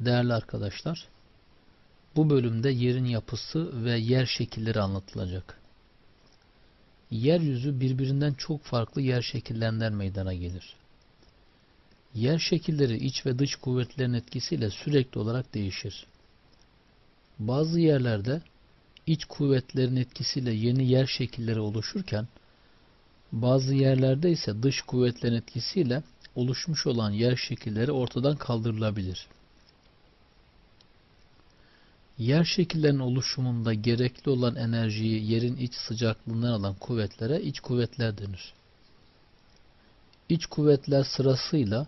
Değerli arkadaşlar, bu bölümde yerin yapısı ve yer şekilleri anlatılacak. Yeryüzü birbirinden çok farklı yer şekillerinden meydana gelir. Yer şekilleri iç ve dış kuvvetlerin etkisiyle sürekli olarak değişir. Bazı yerlerde iç kuvvetlerin etkisiyle yeni yer şekilleri oluşurken, bazı yerlerde ise dış kuvvetlerin etkisiyle oluşmuş olan yer şekilleri ortadan kaldırılabilir. Yer şekillerinin oluşumunda gerekli olan enerjiyi yerin iç sıcaklığından alan kuvvetlere iç kuvvetler denir. İç kuvvetler sırasıyla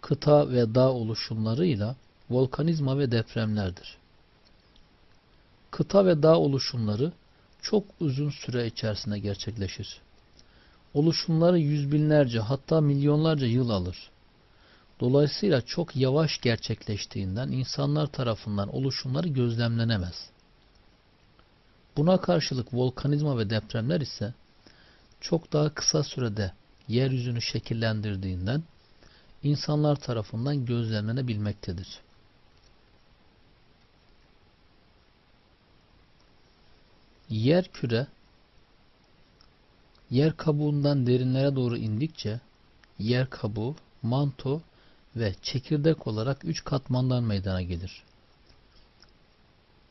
kıta ve dağ oluşumlarıyla volkanizma ve depremlerdir. Kıta ve dağ oluşumları çok uzun süre içerisinde gerçekleşir. Oluşumları yüz binlerce hatta milyonlarca yıl alır. Dolayısıyla çok yavaş gerçekleştiğinden insanlar tarafından oluşumları gözlemlenemez. Buna karşılık volkanizma ve depremler ise çok daha kısa sürede yeryüzünü şekillendirdiğinden insanlar tarafından gözlemlenebilmektedir. Yer küre yer kabuğundan derinlere doğru indikçe yer kabuğu, manto ve çekirdek olarak üç katmandan meydana gelir.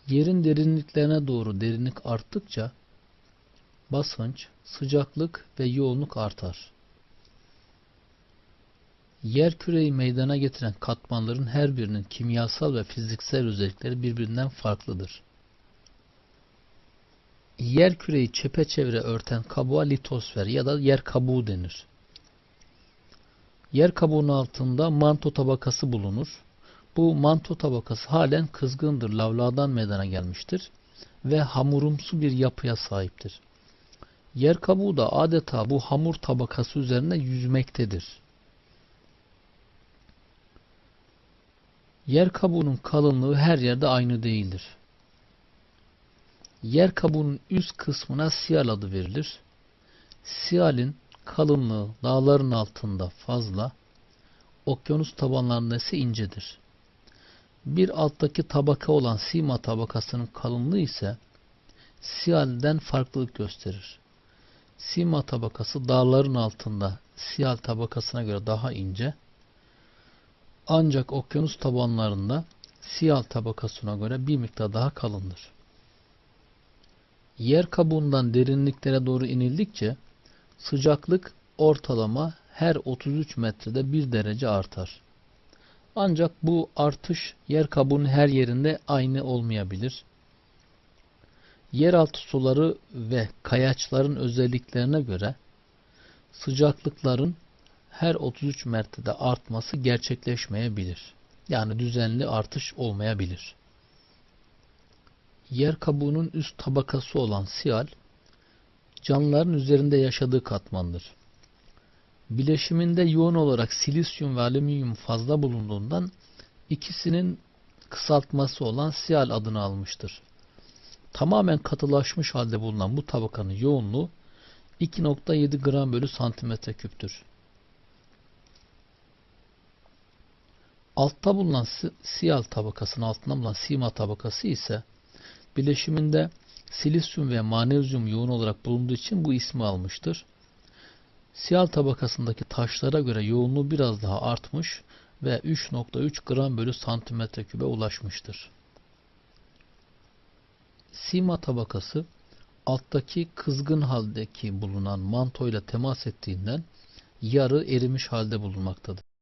Yerin derinliklerine doğru derinlik arttıkça basınç, sıcaklık ve yoğunluk artar. Yer küreyi meydana getiren katmanların her birinin kimyasal ve fiziksel özellikleri birbirinden farklıdır. Yer küreyi çepeçevre örten kabuğa litosfer ya da yer kabuğu denir. Yer kabuğunun altında manto tabakası bulunur. Bu manto tabakası halen kızgındır, lavladan meydana gelmiştir ve hamurumsu bir yapıya sahiptir. Yer kabuğu da adeta bu hamur tabakası üzerine yüzmektedir. Yer kabuğunun kalınlığı her yerde aynı değildir. Yer kabuğunun üst kısmına siyal adı verilir. Siyalin kalınlığı dağların altında fazla, okyanus tabanlarında ise incedir. Bir alttaki tabaka olan sima tabakasının kalınlığı ise siyalden farklılık gösterir. Sima tabakası dağların altında siyal tabakasına göre daha ince, ancak okyanus tabanlarında siyal tabakasına göre bir miktar daha kalındır. Yer kabuğundan derinliklere doğru inildikçe sıcaklık ortalama her 33 metrede 1 derece artar. Ancak bu artış yer kabuğunun her yerinde aynı olmayabilir. Yeraltı suları ve kayaçların özelliklerine göre sıcaklıkların her 33 metrede artması gerçekleşmeyebilir. Yani düzenli artış olmayabilir. Yer kabuğunun üst tabakası olan siyal, canlıların üzerinde yaşadığı katmandır. Bileşiminde yoğun olarak silisyum ve alüminyum fazla bulunduğundan ikisinin kısaltması olan siyal adını almıştır. Tamamen katılaşmış halde bulunan bu tabakanın yoğunluğu 2.7 gram bölü santimetre küptür. Altta bulunan siyal tabakasının altında bulunan sima tabakası ise bileşiminde silisyum ve manezyum yoğun olarak bulunduğu için bu ismi almıştır. Siyal tabakasındaki taşlara göre yoğunluğu biraz daha artmış ve 3.3 gram bölü santimetre kübe ulaşmıştır. Sima tabakası alttaki kızgın haldeki bulunan mantoyla temas ettiğinden yarı erimiş halde bulunmaktadır.